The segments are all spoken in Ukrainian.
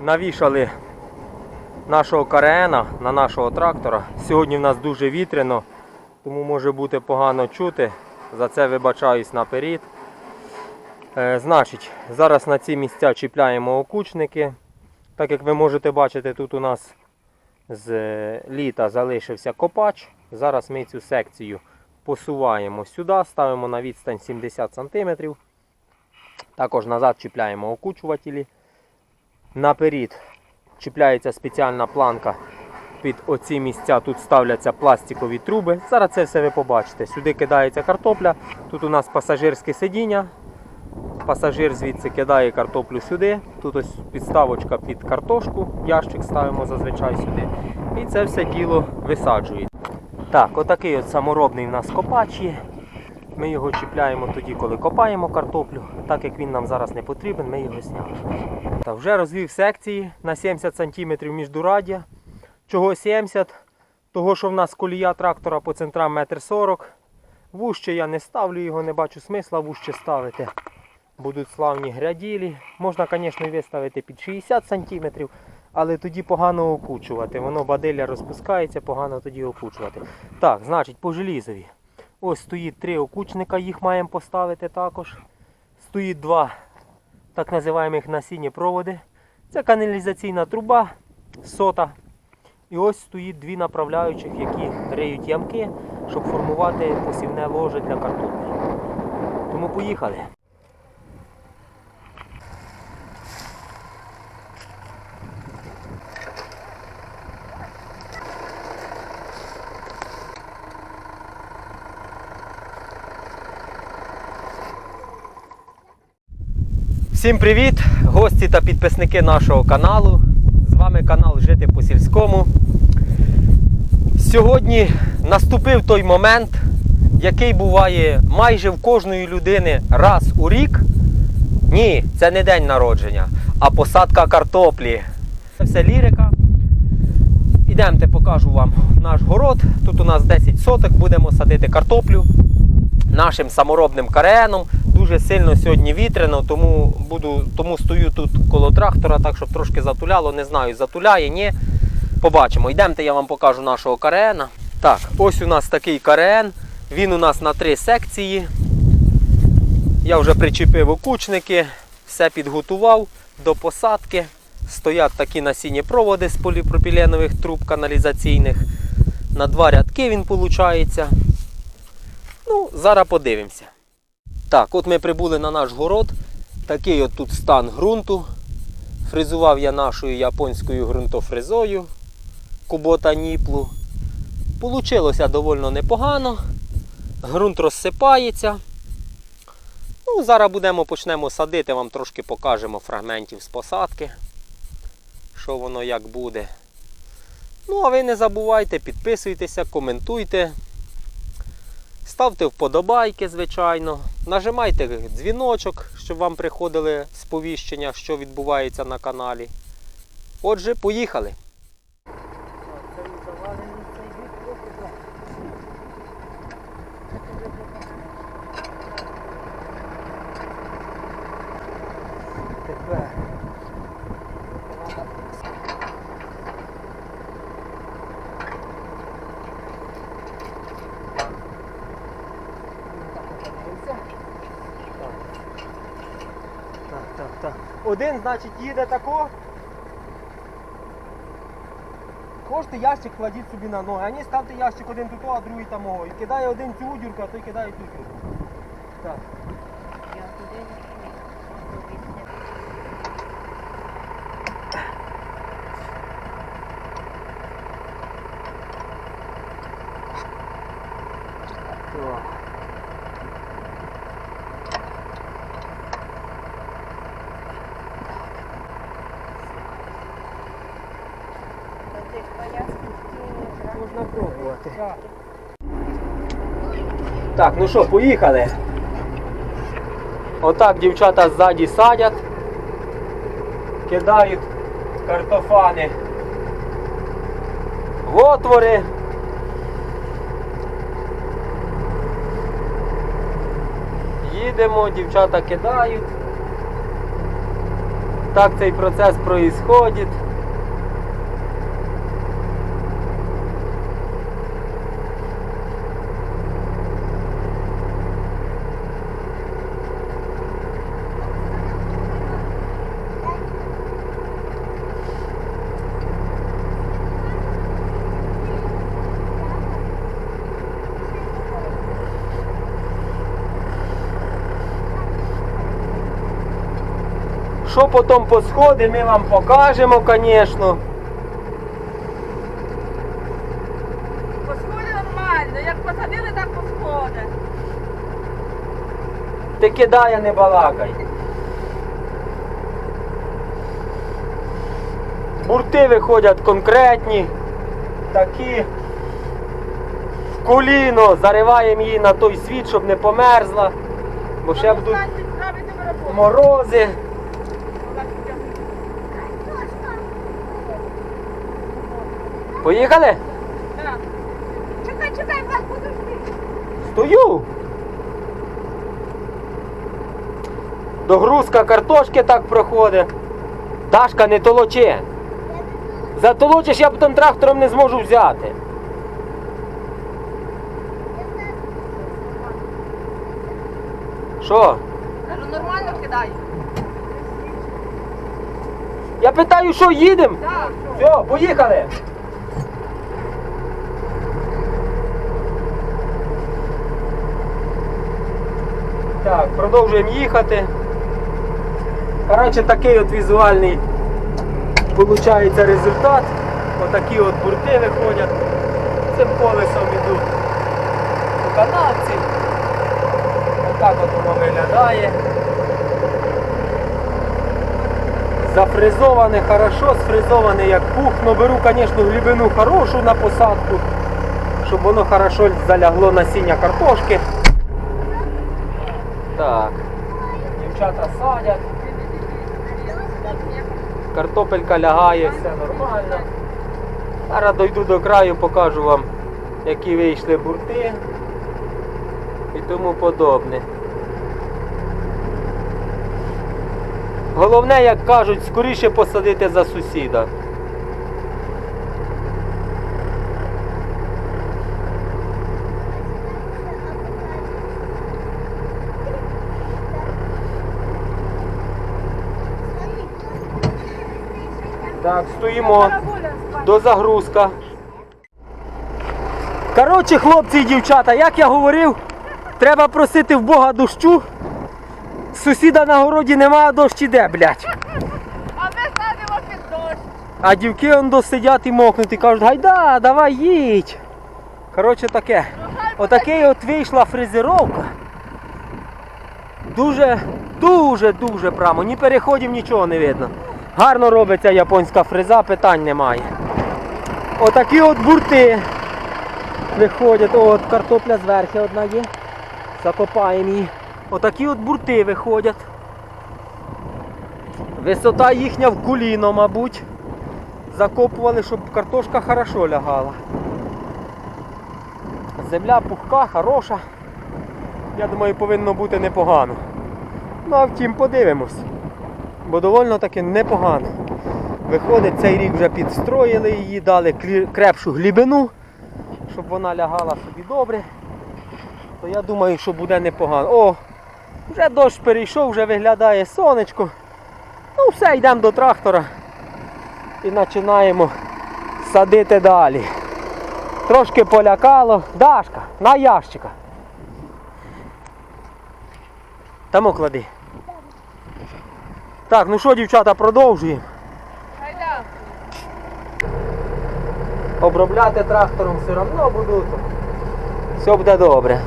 навішали нашого карена на нашого трактора. Сьогодні в нас дуже вітряно, тому може бути погано чути. За це вибачаюсь наперед. Е, значить, зараз на ці місця чіпляємо окучники. Так як ви можете бачити, тут у нас з е, літа залишився копач. Зараз ми цю секцію посуваємо сюди, ставимо на відстань 70 см. Також назад чіпляємо окучувателі. Наперед чіпляється спеціальна планка під оці місця. Тут ставляться пластикові труби. Зараз це все ви побачите. Сюди кидається картопля. Тут у нас пасажирське сидіння. Пасажир звідси кидає картоплю сюди. Тут ось підставочка під картошку. Ящик ставимо зазвичай сюди. І це все діло висаджує. Так, отакий от саморобний в нас копач є. Ми його чіпляємо тоді, коли копаємо картоплю. Так як він нам зараз не потрібен, ми його зняли. Та вже розвів секції на 70 см міждураддя. Чого 70? Того, що в нас колія трактора по центрам 1,40 м. Вуще я не ставлю його, не бачу смисла вуще ставити. Будуть славні гряділі. Можна, звісно, виставити під 60 см, але тоді погано окучувати. Воно бадилля розпускається, погано тоді окучувати. Так, значить, по желізові. Ось стоїть три окучника, їх маємо поставити також. Стоїть два так називаємих насінні проводи. Це каналізаційна труба сота. І ось стоїть дві направляючих, які риють ямки, щоб формувати посівне ложе для картоплі. Тому поїхали. Всім привіт, гості та підписники нашого каналу. З вами канал Жити по сільському. Сьогодні наступив той момент, який буває майже в кожної людини раз у рік. Ні, це не день народження, а посадка картоплі. Це все лірика. Ідемте, покажу вам наш город. Тут у нас 10 соток, будемо садити картоплю нашим саморобним кареном. Дуже сильно сьогодні вітряно, тому буду, тому стою тут коло трактора, так щоб трошки затуляло. Не знаю, затуляє, ні. Побачимо. Йдемте, я вам покажу нашого карена. Так, ось у нас такий карен. Він у нас на три секції. Я вже причепив окучники, все підготував до посадки. Стоять такі насінні проводи з поліпропіленових труб каналізаційних. На два рядки він виходить. Ну, зараз подивимося. Так, от ми прибули на наш город. Такий от тут стан ґрунту. Фрезував я нашою японською ґрунтофрезою Кубота Ніплу. Получилося доволі непогано. Ґрунт розсипається. Ну, Зараз будемо почнемо садити, вам трошки покажемо фрагментів з посадки. Що воно як буде. Ну, а ви не забувайте, підписуйтеся, коментуйте. Ставте вподобайки, звичайно. Нажимайте дзвіночок, щоб вам приходили сповіщення, що відбувається на каналі. Отже, поїхали. Так, так, так. Один, значить, їде тако. Хочете ящик кладіть собі на ноги, а ні ставте ящик один тут, а другий там о. І кидає один цю удюрку, а той кидає ту трубку. Так. Так. Можна пробувати. Так, ну що, поїхали. Отак дівчата ззаді садять, кидають картофани в отвори. Їдемо, дівчата кидають. Отак цей процес происходит. Що потім по сходи, ми вам покажемо, звісно. Посходи нормально, як посадили, так посходи. Ти кидай, а не балакай. Бурти виходять конкретні, такі в коліно, зариваємо її на той світ, щоб не померзла, бо ще будуть морози. Поїхали? Чекай, чекай, Влад, подожди. Стою. Догрузка картошки так проходить. Дашка не толоче. Затолочиш, я потім трактором не зможу взяти. Що? Кажу, нормально кидай. Я питаю, що їдемо? Так, Все, поїхали. Так, продовжуємо їхати. Коротше, такий от візуальний виходить результат. Отакі от бурти виходять. Цим колесом йдуть у канавці. Отак от воно виглядає. Зафризоване хорошо, сфризоване як пух. Ну беру, звісно, глибину хорошу на посадку, щоб воно хорошо залягло насіння картошки. Так. Дівчата садять, картопелька лягає, все нормально. Зараз дойду до краю, покажу вам, які вийшли бурти і тому подобне. Головне, як кажуть, скоріше посадити за сусіда. Так, стоїмо. До загрузка. Коротше, хлопці і дівчата, як я говорив, треба просити в Бога дощу. Сусіда на городі немає, дощ іде, блядь. А ми садимо під дощ. А дівки он до сидять і мокнуть і кажуть, гайда, давай їдь. Коротше таке. Отакий от вийшла фрезеровка. Дуже, дуже, дуже прямо. Ні переходів, нічого не видно. Гарно робиться японська фреза, питань немає. Отакі от бурти виходять. От картопля зверху одна є. Закопаємо її. Отакі от бурти виходять. Висота їхня в коліно, мабуть. Закопували, щоб картошка хорошо лягала. Земля пухка, хороша. Я думаю, повинно бути непогано. Ну а втім, подивимось. Бо довольно таки непогано. Виходить, цей рік вже підстроїли її, дали крепшу глибину, щоб вона лягала собі добре. То я думаю, що буде непогано. О, вже дощ перейшов, вже виглядає сонечко. Ну все, йдемо до трактора і починаємо садити далі. Трошки полякало. Дашка, на ящика. Там оклади. Так, ну що, дівчата, продовжуємо. Гайда. Обробляти трактором все одно буду. Все буде добре.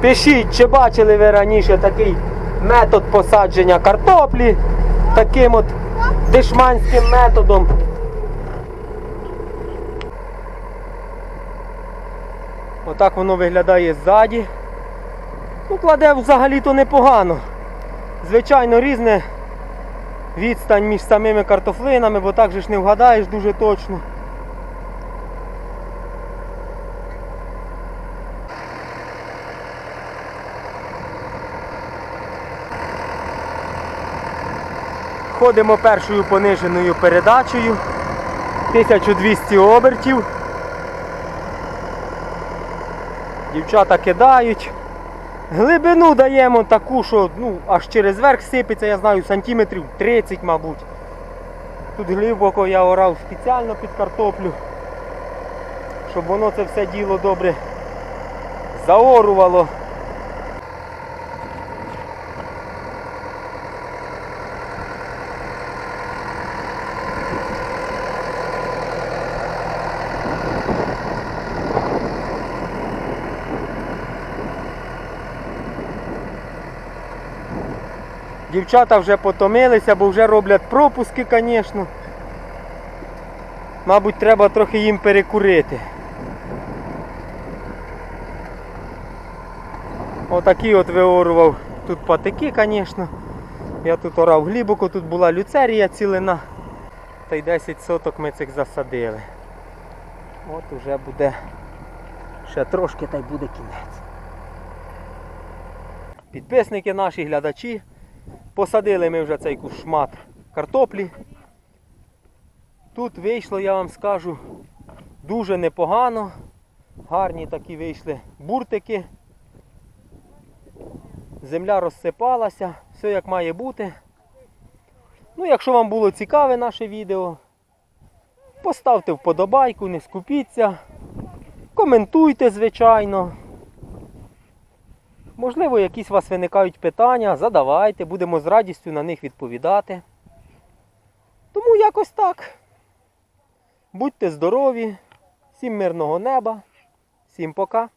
Пишіть, чи бачили ви раніше такий метод посадження картоплі, таким от дешманським методом. Отак воно виглядає ззаді. Ну, Кладе взагалі-то непогано. Звичайно, різне відстань між самими картофлинами, бо так же ж не вгадаєш дуже точно. Ходимо першою пониженою передачею, 1200 обертів. Дівчата кидають. Глибину даємо таку, що ну, аж через верх сипеться, я знаю, сантиметрів 30, мабуть. Тут глибоко я орав спеціально під картоплю, щоб воно це все діло добре заорувало. Дівчата вже потомилися, бо вже роблять пропуски, звісно. Мабуть, треба трохи їм перекурити. Отакий от виорував тут патики, звісно. Я тут орав глибоко, тут була люцерія цілина. Та й 10 соток ми цих засадили. От уже буде ще трошки та й буде кінець. Підписники наші, глядачі. Посадили ми вже цей кушмат картоплі. Тут вийшло, я вам скажу, дуже непогано. Гарні такі вийшли буртики. Земля розсипалася, все як має бути. Ну, якщо вам було цікаве наше відео, поставте вподобайку, не скупіться, коментуйте, звичайно. Можливо, якісь у вас виникають питання, задавайте, будемо з радістю на них відповідати. Тому якось так. Будьте здорові, всім мирного неба, всім пока.